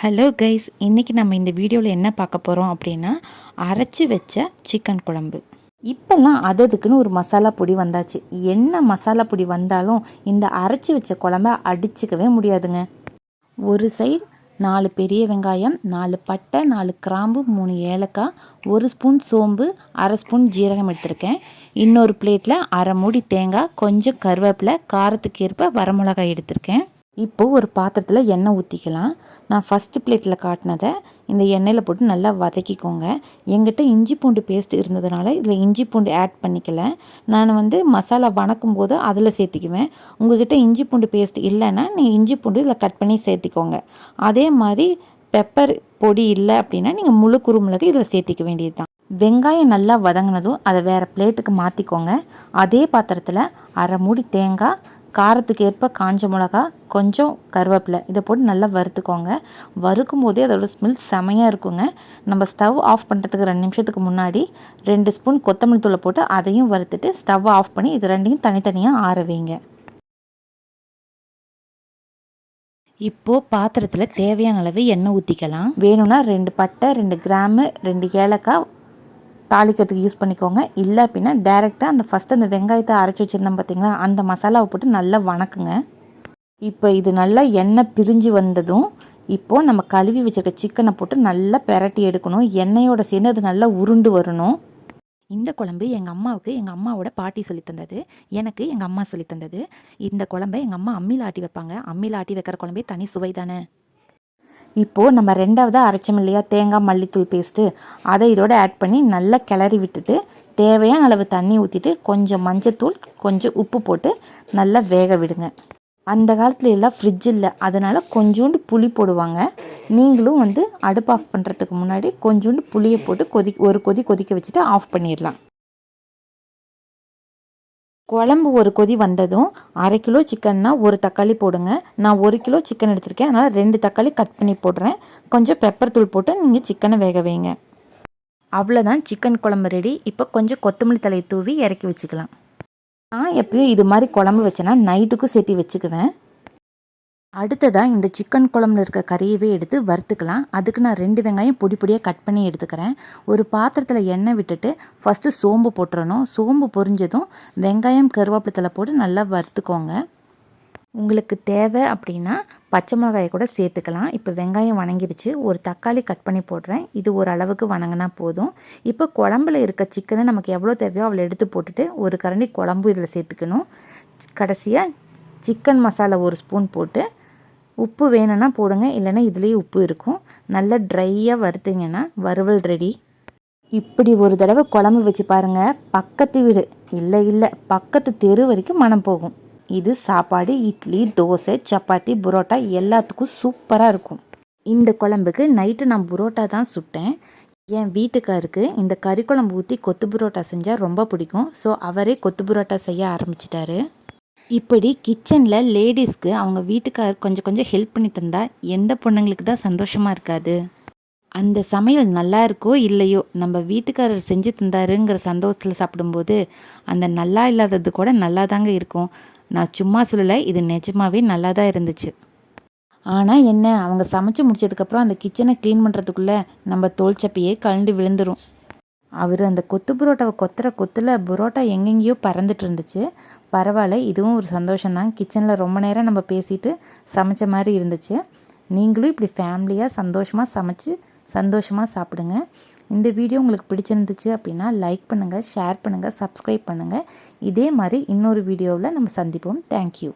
Hello guys இன்றைக்கி நம்ம இந்த வீடியோவில் என்ன பார்க்க போகிறோம் அப்படின்னா அரைச்சி வச்ச சிக்கன் குழம்பு. இப்போல்லாம் அததுக்குன்னு ஒரு மசாலா பொடி வந்தாச்சு. என்ன மசாலா பொடி வந்தாலும் இந்த அரைச்சி வச்ச குழம்ப அடிச்சுக்கவே முடியாதுங்க. ஒரு சைடு நாலு பெரிய வெங்காயம் நாலு பட்டை நாலு கிராம்பு மூணு ஏலக்காய் ஒரு ஸ்பூன் சோம்பு அரை ஸ்பூன் ஜீரகம் எடுத்திருக்கேன். இன்னொரு பிளேட்டில் அரை மூடி தேங்காய் கொஞ்சம் கருவேப்பிலை காரத்துக்கு ஏற்ப வரமிளகாய் எடுத்திருக்கேன். இப்போது ஒரு பாத்திரத்தில் எண்ணெய் ஊற்றிக்கலாம் நான் ஃபஸ்ட்டு பிளேட்டில் காட்டினதை இந்த எண்ணெயில் போட்டு நல்லா வதக்கிக்கோங்க. எங்கிட்ட இஞ்சி பூண்டு பேஸ்ட் இருந்ததுனால இதில் இஞ்சி பூண்டு ஆட் பண்ணிக்கல. நான் வந்து மசாலா வணக்கும் போது அதில் சேர்த்திக்குவேன். உங்ககிட்ட இஞ்சி பூண்டு பேஸ்ட் இல்லைன்னா நீங்கள் இஞ்சி பூண்டு இதில் கட் பண்ணி சேர்த்திக்கோங்க. அதே மாதிரி பெப்பர் பொடி இல்லை அப்படின்னா நீங்கள் முழு குறுமிளகு இதில் சேர்த்திக்க வேண்டியது தான் வெங்காயம் நல்லா வதங்கினதும் அதை வேறு பிளேட்டுக்கு மாற்றிக்கோங்க அதே பாத்திரத்தில் அரை மூடி தேங்காய் காரத்துக்கு ஏற்ப காஞ்ச மிளகா கொஞ்சம் கருவேப்பிலை. இதை போட்டு நல்லா வறுத்துக்கோங்க. வறுக்கும் போதே அதோட ஸ்மெல் செமையாக இருக்குங்க. நம்ம ஸ்டவ் ஆஃப் பண்ணுறதுக்கு ரெண்டு நிமிஷத்துக்கு முன்னாடி ரெண்டு ஸ்பூன் கொத்தமல்லி தூளை போட்டு அதையும் வறுத்துட்டு ஸ்டவ் ஆஃப் பண்ணி இது ரெண்டையும் தனித்தனியாக ஆற வைங்க. இப்போது பாத்திரத்தில் தேவையான அளவு எண்ணெய் ஊற்றிக்கலாம் வேணும்னா ரெண்டு பட்டை ரெண்டு கிராமு ரெண்டு ஏலக்காய் தாளிக்கிறதுக்கு யூஸ் பண்ணிக்கோங்க. இல்லை அப்படின்னா டேரெக்டாக அந்த ஃபஸ்ட்டு அந்த வெங்காயத்தை அரைச்சி வச்சுருந்தோம் பார்த்தீங்களா அந்த மசாலாவை போட்டு நல்லா வணக்குங்க. இப்போ இது நல்லா எண்ணெய் பிரிஞ்சு வந்ததும் இப்போது நம்ம கழுவி வச்சுருக்க சிக்கனை போட்டு நல்லா பெரட்டி எடுக்கணும். எண்ணெயோட சேர்ந்து அது நல்லா உருண்டு வரணும். இந்த குழம்பு எங்கள் அம்மாவுக்கு எங்கள் அம்மாவோட பாட்டி சொல்லி தந்தது. எனக்கு எங்கள் அம்மா சொல்லி தந்தது. இந்த குழம்பை எங்கள் அம்மா அம்மியில் ஆட்டி வைப்பாங்க. அம்மியில் ஆட்டி வைக்கிற குழம்பே தனி சுவை தானே. இப்போது நம்ம ரெண்டாவதாக அரைச்சோம் இல்லையா தேங்காய் மல்லித்தூள் பேஸ்ட்டு அதை இதோட ஆட் பண்ணி நல்லா கிளறி விட்டுட்டு தேவையான அளவு தண்ணி ஊற்றிட்டு கொஞ்சம் மஞ்சத்தூள் கொஞ்சம் உப்பு போட்டு நல்லா வேக விடுங்க. அந்த காலத்துல எல்லாம் ஃப்ரிட்ஜ் இல்லை. அதனால் கொஞ்சோண்டு புளி போடுவாங்க. நீங்களும் வந்து அடுப்பு ஆஃப் பண்ணுறதுக்கு முன்னாடி கொஞ்சோண்டு புளியை போட்டு கொதி ஒரு கொதி கொதிக்க வச்சுட்டு ஆஃப் பண்ணிடலாம். குழம்பு ஒரு கொதி வந்ததும் அரை கிலோ சிக்கன்னா ஒரு தக்காளி போடுங்க. நான் ஒரு கிலோ சிக்கன் எடுத்திருக்கேன். அதனால் ரெண்டு தக்காளி கட் பண்ணி போடுறேன். கொஞ்சம் பெப்பர் தூள் போட்டு நீங்கள் சிக்கனை வேக வைங்க. அவ்வளோதான் சிக்கன் குழம்பு ரெடி இப்போ கொஞ்சம் கொத்தமல்லி தலையை தூவி இறக்கி வச்சுக்கலாம். நான் எப்பயும் இது மாதிரி குழம்பு வச்சேன்னா நைட்டுக்கும் சேர்த்து வச்சுக்குவேன். அடுத்ததாக இந்த சிக்கன் குழம்புல இருக்க கறியவே எடுத்து வறுத்துக்கலாம். அதுக்கு நான் ரெண்டு வெங்காயம் பொடி பொடியாக கட் பண்ணி எடுத்துக்கிறேன். ஒரு பாத்திரத்தில் எண்ணெய் விட்டுட்டு ஃபஸ்ட்டு சோம்பு போட்டுறணும். சோம்பு பொரிஞ்சதும் வெங்காயம் கருவேப்பிலத்தில் போட்டு நல்லா வறுத்துக்கோங்க. உங்களுக்கு தேவை அப்படின்னா பச்சை மிளகாயை கூட சேர்த்துக்கலாம். இப்போ வெங்காயம் வணங்கிருச்சு. ஒரு தக்காளி கட் பண்ணி போடுறேன். இது ஒரு அளவுக்கு வணங்கினா போதும். இப்போ குழம்புல இருக்க சிக்கனை நமக்கு எவ்வளோ தேவையோ அவளை எடுத்து போட்டுட்டு ஒரு கரண்டி குழம்பு இதில் சேர்த்துக்கணும். கடைசியாக சிக்கன் மசாலா ஒரு ஸ்பூன் போட்டு உப்பு வேணும்னா போடுங்க இல்லைன்னா இதுலேயே உப்பு இருக்கும். நல்லா ட்ரையாக வறுத்தீங்கன்னா வறுவல் ரெடி இப்படி ஒரு தடவை குழம்பு வச்சு பாருங்கள் பக்கத்து வீடு. இல்லை இல்லை பக்கத்து தெரு வரைக்கும் மனம் போகும். இது சாப்பாடு இட்லி தோசை சப்பாத்தி புரோட்டா எல்லாத்துக்கும் சூப்பராக இருக்கும். இந்த குழம்புக்கு நைட்டு நான் புரோட்டா தான் சுட்டேன். என் வீட்டுக்காருக்கு இந்த கறி குழம்பு ஊற்றி கொத்து புரோட்டா செஞ்சால் ரொம்ப பிடிக்கும். ஸோ அவரே கொத்து புரோட்டா செய்ய ஆரம்பிச்சிட்டாரு. இப்படி கிச்சனில் லேடிஸ்க்கு அவங்க வீட்டுக்கார் கொஞ்சம் கொஞ்சம் ஹெல்ப் பண்ணி தந்தால் எந்த பொண்ணுங்களுக்கு தான் சந்தோஷமாக இருக்காது? அந்த சமையல் நல்லா இருக்கோ இல்லையோ நம்ம வீட்டுக்காரர் செஞ்சு தந்தாருங்கிற சந்தோஷத்தில் சாப்பிடும்போது அந்த நல்லா இல்லாதது கூட நல்லா தாங்க இருக்கும். நான் சும்மா சொல்லலை இது நிஜமாவே நல்லா தான் இருந்துச்சு. ஆனால் என்ன அவங்க சமைச்சு முடிச்சதுக்கப்புறம் அந்த கிச்சனை க்ளீன் பண்ணுறதுக்குள்ளே நம்ம தோல் சப்பையே கழண்டு விழுந்துடும் அவர் அந்த கொத்து புரோட்டாவை கொத்துற கொத்தில் புரோட்டா எங்கெங்கேயோ பறந்துட்டு இருந்துச்சு பரவாயில்ல இதுவும் ஒரு சந்தோஷம்தான். கிச்சனில் ரொம்ப நேரம் நம்ம பேசிட்டு சமைச்ச மாதிரி இருந்துச்சு. நீங்களும் இப்படி ஃபேமிலியாக சந்தோஷமாக சமைச்சு சந்தோஷமாக சாப்பிடுங்க. இந்த வீடியோ உங்களுக்கு பிடிச்சிருந்துச்சு அப்படின்னா லைக் பண்ணுங்கள் ஷேர் பண்ணுங்கள் சப்ஸ்கிரைப் பண்ணுங்கள் இதே மாதிரி இன்னொரு வீடியோவில் நம்ம சந்திப்போம். தேங்க்யூ